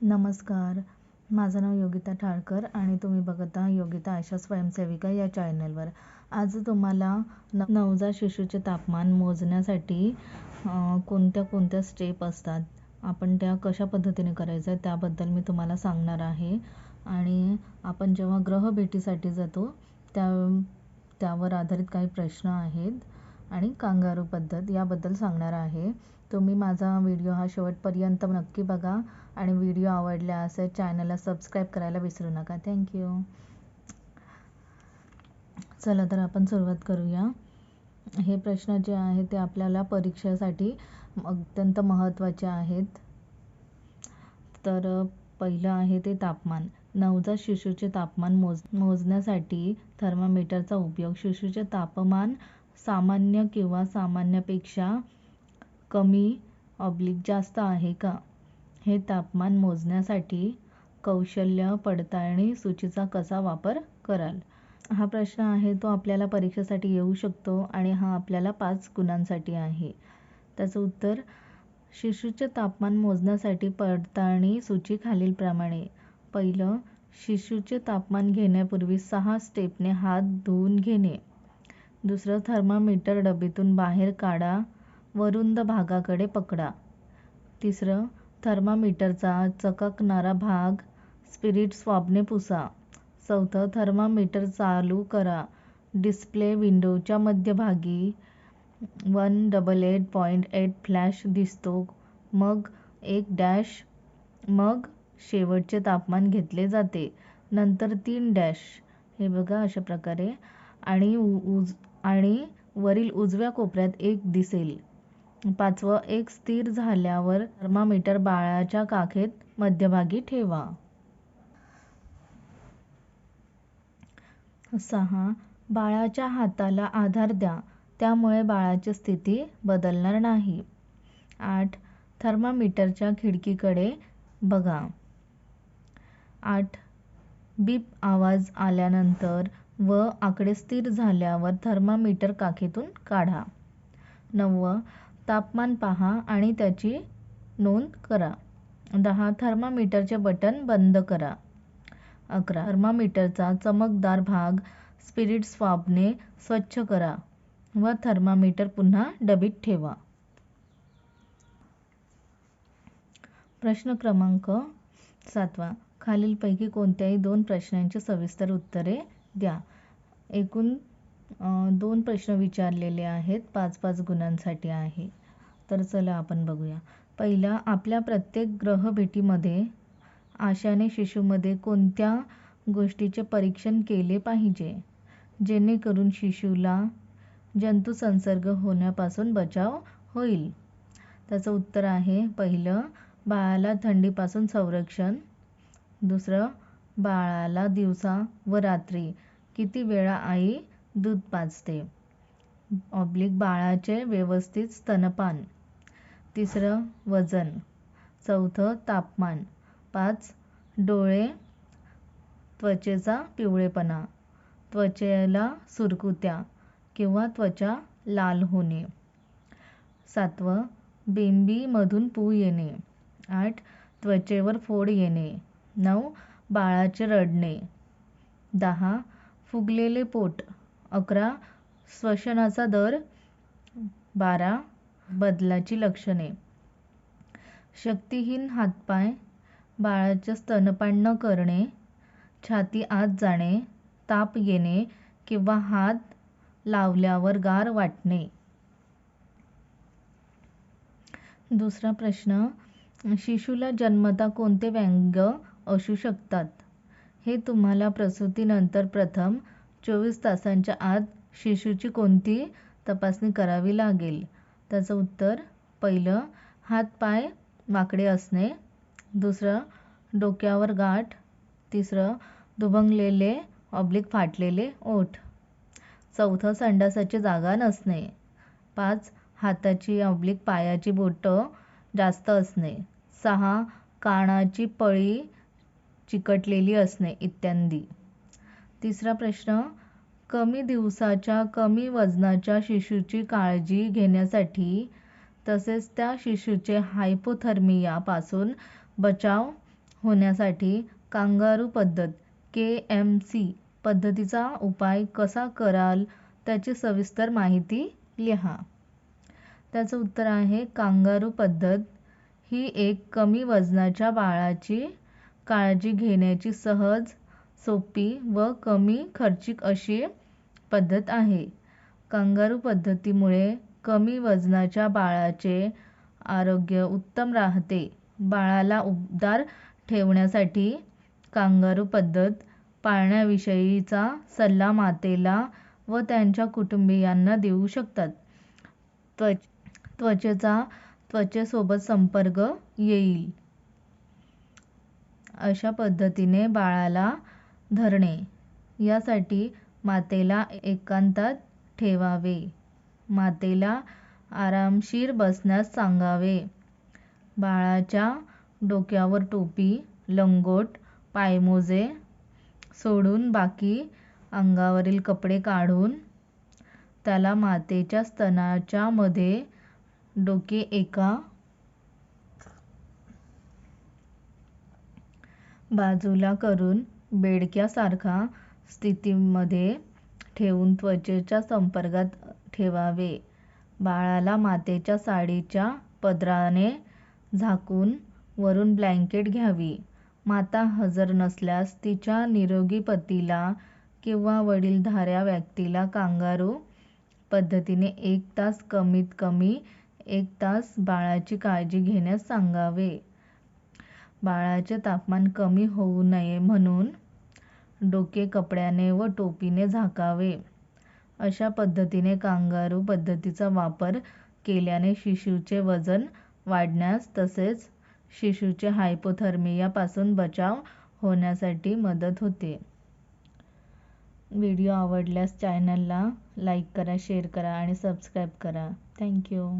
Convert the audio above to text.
नमस्कार. माझं नाव योगिता ठाळकर आणि तुम्ही बघत आहात योगिता आशा स्वयंसेविका या चॅनलवर. आज तुम्हाला न नवजात शिशूचे तापमान मोजण्यासाठी कोणत्या कोणत्या स्टेप असतात? आपण त्या कशा पद्धतीने करायचं आहे त्याबद्दल मी तुम्हाला सांगणार आहे. आणि आपण जेव्हा ग्रहभेटीसाठी जातो त्या त्यावर आधारित काही प्रश्न आहेत. आणि कांगारू पद्धत याबद्दल सांगणार आहे. तुम्ही माझा व्हिडिओ हा शेवटपर्यंत नक्की बघा आणि व्हिडिओ आवडल्यास चॅनलला सबस्क्राईब करायला विसरू नका. थँक्यू चला तर आपण सुरुवात करूया. हे प्रश्न जे आहे ते आपल्याला परीक्षेसाठी अत्यंत महत्त्वाचे आहेत. तर पहिलं आहे ते तापमान. नवजात शिशूचे तापमान मोज मोजण्यासाठी थर्मामीटरचा उपयोग. शिशूचे तापमान सामान्य किंवा सामान्यपेक्षा कमी ऑब्लिक जास्त आहे का? हे तापमान मोजण्यासाठी कौशल्य पडताळणी सूचीचा कसा वापर कराल? हा प्रश्न आहे तो आपल्याला परीक्षेसाठी येऊ शकतो आणि हा आपल्याला पाच गुणांसाठी आहे. त्याचं उत्तर शिशूचे तापमान मोजण्यासाठी पडताळणी सूची खालीलप्रमाणे. पहिलं शिशूचे तापमान घेण्यापूर्वी सहा स्टेपने हात धुवून घेणे. दुसरं थर्मामीटर डबीतून बाहेर काढा वरुंद भागाकडे पकडा. तिसरं थर्मामीटरचा चककणारा भाग स्पिरिट स्वाबने पुसा. चौथं थर्मामीटर चालू करा. डिस्प्ले विंडोच्या मध्यभागी one double eight point eight flash दिसतो. मग एक डॅश मग शेवटचे तापमान घेतले जाते. नंतर तीन डॅश. हे बघा अशा प्रकारे. आणि उज आणि वरील उजव्या कोपऱ्यात एक दिसेल. पाचवं एक स्थिर झाल्यावर थर्मामीटर बाळाच्या काखेत मध्यभागी ठेवा. सहा बाळाच्या हाताला आधार द्या. त्यामुळे बाळाची स्थिती बदलणार नाही. आठ थर्मामीटरच्या खिडकीकडे बघा. आठ बीप आवाज आल्यानंतर व आकडे स्थिर झाल्यावर थर्मामीटर काखेतून काढा. नववं तापमान पहा आणि त्याची नोंद करा. दहा थर्मामीटरचे बटन बंद करा. अकरा थर्मामीटरचा चमकदार भाग स्पिरिट स्वाबने स्वच्छ करा व थर्मामीटर पुन्हा डबीत ठेवा. प्रश्न क्रमांक सातवा. खालीलपैकी कोणत्याही दोन प्रश्नांची सविस्तर उत्तरे द्या. एकूण दोन प्रश्न विचारलेले आहेत. पाच पाच गुणांसाठी आहे. तर चला आपण बघूया. पहिला आपल्या प्रत्येक ग्रहभेटीमध्ये आशाने शिशूमध्ये कोणत्या गोष्टीचे परीक्षण केले पाहिजे? जेणेकरून शिशूला जंतुसंसर्ग होण्यापासून बचाव होईल. त्याचं उत्तर आहे पहिलं बाळाला थंडीपासून संरक्षण. दुसरं बाळाला दिवसा व रात्री किती वेळा आई दूध पाजते? ऑब्लिक बाळाचे व्यवस्थित स्तनपान. तिसरं वजन. चौथं तापमान. पाच डोळे. त्वचेचा पिवळेपणा. त्वचेला सुरकुत्या किंवा त्वचा लाल होणे. सातवं बेंबीमधून पू येणे. आठ त्वचेवर फोड येणे. नऊ बाळाचे रडणे. दहा फुगलेले पोट. अकरा श्वसनाचा दर. बारा बदलाची लक्षणे. शक्तिहीन हातपाय. बाळाचे स्तनपान न करणे. छाती आत जाणे. ताप येणे किंवा हात लावल्यावर गार वाटणे. दुसरा प्रश्न शिशूला जन्मता कोणते व्यंग असू शकतात? हे तुम्हाला प्रसूतीनंतर प्रथम चोवीस तासांच्या आत शिशूची कोणती तपासणी करावी लागेल? त्याचं उत्तर पहिलं हात पाय वाकडे असणे. दुसरं डोक्यावर गाठ. तिसरं दुभंगलेले ऑब्लिक फाटलेले ओठ. चौथं संडासाची जागा नसणे. पाच हाताची ऑब्लिक पायाची बोटं जास्त असणे. सहा कानाची पळी चिकटलेली असणे इत्यादी. तिसरा प्रश्न कमी दिवसाच्या कमी वजनाच्या शिशूची काळजी घेण्यासाठी तसेच त्या शिशूचे हायपोथर्मिया पासून बचाव होण्यासाठी कांगारू पद्धत के एम सी पद्धतीचा उपाय कसा कराल त्याची सविस्तर माहिती लिहा. त्याचं उत्तर आहे कांगारू पद्धत ही एक कमी वजनाच्या बाळाची काळजी घेण्याची सहज सोपी व कमी खर्चिक अशी पद्धत आहे. कांगारू पद्धतीमुळे कमी वजनाच्या बाळाचे आरोग्य उत्तम राहते. बाळाला उबदार ठेवण्यासाठी कांगारू पद्धत पाळण्याविषयीचा सल्ला मातेला व त्यांच्या कुटुंबियांना देऊ शकतात. त्वच त्वचेचा त्वचेसोबत संपर्क येईल. अशा पद्धतीने बाळाला धरणे. यासाठी मातेला एकांतात ठेवावे. मातेला आरामशीर बसण्यास सांगावे. बाळाच्या डोक्यावर टोपी लंगोट पायमोजे सोडून बाकी अंगावरील कपडे काढून त्याला मातेच्या स्तनाच्या मध्ये डोके एका बाजूला करून बेडक्यासारखा स्थितीमध्ये ठेवून त्वचेच्या संपर्कात ठेवावे. बाळाला मातेच्या साडीच्या पदराने झाकून वरून ब्लँकेट घ्यावी. माता हजर नसल्यास तिच्या निरोगी पतीला किंवा वडीलधाऱ्या व्यक्तीला कांगारू पद्धतीने एक तास कमीत कमी एक तास बाळाची काळजी घेण्यास सांगावे. बाळाचे तापमान कमी होऊ नये म्हणून डोके कपड्याने व टोपीने झाकावे. अशा पद्धतीने कांगारू पद्धतीचा वापर केल्याने शिशूचे वजन वाढण्यास तसेच शिशूचे हायपोथर्मियापासून बचाव होण्यासाठी मदत होते. व्हिडिओ आवडल्यास चॅनलला लाईक करा शेअर करा आणि सबस्क्राईब करा. थँक्यू.